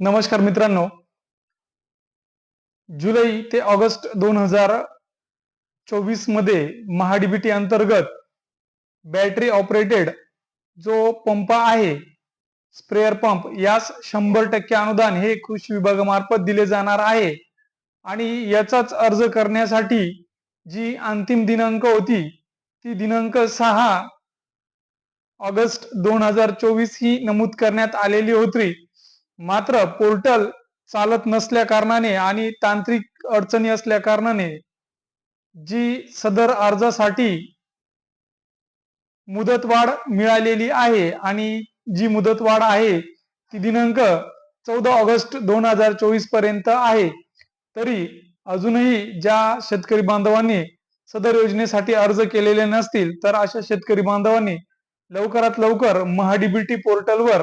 नमस्कार मित्रांनो. जुलै ते ऑगस्ट दोन हजार चोवीसमध्ये महाडीबीटी अंतर्गत बॅटरी ऑपरेटेड जो पंप आहे स्प्रेअर पंप यास शंभर टक्के अनुदान हे कृषी विभागामार्फत दिले जाणार आहे. आणि याचाच अर्ज करण्यासाठी जी अंतिम दिनांक होती ती दिनांक सहा ऑगस्ट दोन हजार चोवीस ही नमूद करण्यात आलेली होती. मात्र पोर्टल चालत नसल्या कारणाने आणि तांत्रिक अडचणी असल्या कारणाने जी सदर अर्जासाठी मुदतवाढ मिळालेली आहे आणि जी मुदतवाढ आहे ती दिनांक चौदा ऑगस्ट दोन हजार चोवीसपर्यंत आहे. तरी अजूनही ज्या शेतकरी बांधवांनी सदर योजनेसाठी अर्ज केलेले नसतील तर अशा शेतकरी बांधवांनी लवकरात लवकर महाडीबीटी पोर्टलवर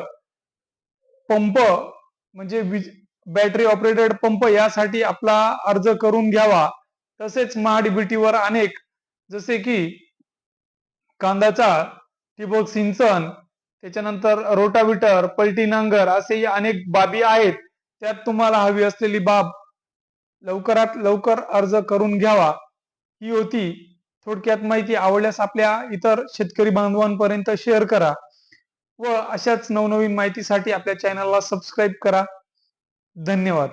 पंप म्हणजे बॅटरी ऑपरेटेड पंप यासाठी आपला अर्ज करून घ्यावा. तसेच महाडीबीटीवर अनेक जसे की कांद्याचा ठिबक सिंचन त्याच्यानंतर रोटाविटर पलटी नांगर असेही अनेक बाबी आहेत. त्यात तुम्हाला हवी असलेली बाब लवकरात लवकर अर्ज करून घ्यावा. ही होती. थोडक्यात माहिती आवडल्यास आपल्या इतर शेतकरी बांधवांपर्यंत शेअर करा. व अशाच नवनवीन माहितीसाठी आपल्या चॅनलला सबस्क्राईब करा. धन्यवाद.